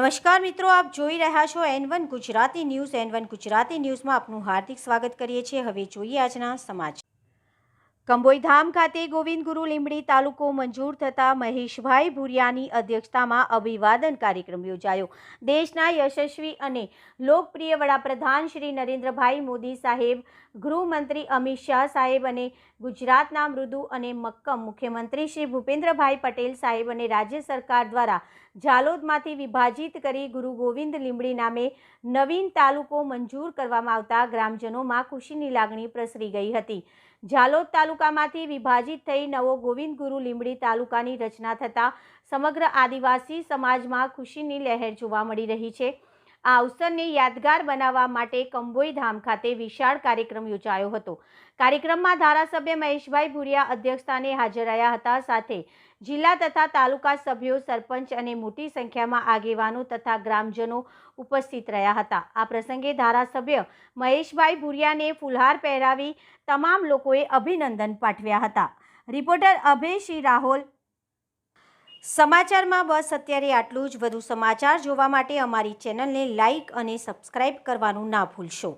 નમસ્કાર મિત્રો, આપ જોઈ રહ્યા છો N one Gujarati news. N one Gujarati ન્યૂઝમાં આપનું હાર્દિક સ્વાગત કરીએ છીએ. હવે જોઈએ આજના સમાચાર. કંબોઈ ધામ ખાતે ગોવિંદ ગુરુ લીંબડી તાલુકો મંજૂર થતા મહેશભાઈ ભુરિયાની અધ્યક્ષતામાં અભિવાદન કાર્યક્રમ યોજાયો. દેશના યશસ્વી અને લોકપ્રિય વડાપ્રધાન શ્રી નરેન્દ્રભાઈ મોદી સાહેબ, ગૃહમંત્રી અમિત શાહ સાહેબ અને ગુજરાતના મૃદુ અને મક્કમ મુખ્યમંત્રી શ્રી ભૂપેન્દ્રભાઈ પટેલ સાહેબ અને રાજ્ય સરકાર દ્વારા ઝાલોદમાંથી વિભાજિત કરી ગુરુ ગોવિંદ લીંબડી નામે નવીન તાલુકો મંજૂર કરવામાં આવતા ગ્રામજનોમાં ખુશીની લાગણી પ્રસરી ગઈ હતી. ઝાલોદ તાલુકામાંથી વિભાજિત થઈ નવો ગોવિંદ ગુરુ લીંબડી તાલુકાની રચના થતાં સમગ્ર આદિવાસી સમાજમાં ખુશીની લહેર જોવા મળી રહી છે. આ અવસરને યાદગાર બનાવવા માટે કંબોઈ ધામ ખાતે વિશાળ કાર્યક્રમ યોજાયો હતો. કાર્યક્રમમાં ધારાસભ્ય મહેશભાઈ ભુરિયા અધ્યક્ષસ્થાને હાજર રહ્યા હતા. સાથે જિલ્લા તથા તાલુકા સભ્યો, સરપંચ અને મોટી સંખ્યામાં આગેવાનો તથા ગ્રામજનો ઉપસ્થિત રહ્યા હતા. આ પ્રસંગે ધારાસભ્ય મહેશભાઈ ભુરિયાને ફુલહાર પહેરાવી તમામ લોકોએ અભિનંદન પાઠવ્યા હતા. રિપોર્ટર અભયસિંહ રાહોલ સમાચારમાં બસ, અત્યારે આટલું જ. વધુ સમાચાર જોવા માટે અમારી ચેનલને લાઇક અને સબસ્ક્રાઇબ કરવાનું ના ભૂલશો.